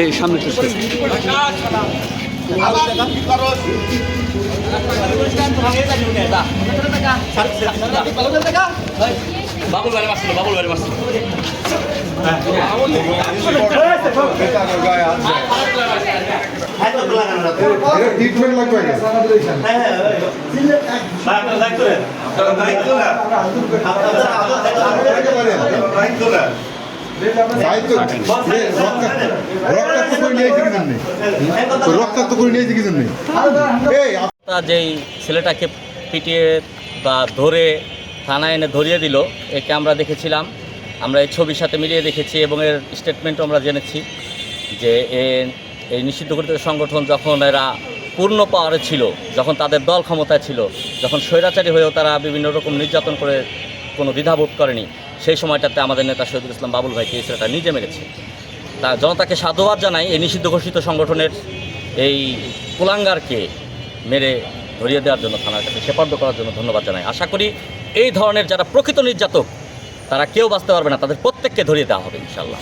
এই সামনে। বাবুল বাড়ি মারছিল বাবুল বাড়ি মারছিল ট্রিটমেন্ট লাগবে যেই ছেলেটাকে পিটিয়ে বা ধরে থানায় এনে ধরিয়ে দিল, একে আমরা দেখেছিলাম। আমরা এই ছবির সাথে মিলিয়ে দেখেছি এবং এর স্টেটমেন্টও আমরা জেনেছি যে এই নিষিদ্ধঘটিত সংগঠন যখন এরা পূর্ণ পাওয়ারে ছিল, যখন তাদের দল ক্ষমতায় ছিল, যখন স্বৈরাচারী হয়েও তারা বিভিন্ন রকম নির্যাতন করে কোনো দ্বিধাবোধ করেনি সেই সময়টাতে আমাদের নেতা শহীদুল ইসলাম বাবুল ভাইকে ইসরাটা নিজে মেরেছে। তা জনতাকে সাধুবাদ জানাই এই নিষিদ্ধ ঘোষিত সংগঠনের এই কুলাঙ্গারকে মেরে ধরিয়ে দেওয়ার জন্য থানার কাছে সেপার্দ করার জন্য ধন্যবাদ জানাই। আশা করি এই ধরনের যারা প্রকৃত নির্যাতক, তারা কেউ বাঁচতে পারবে না, তাদের প্রত্যেককে ধরিয়ে দেওয়া হবে ইনশাল্লাহ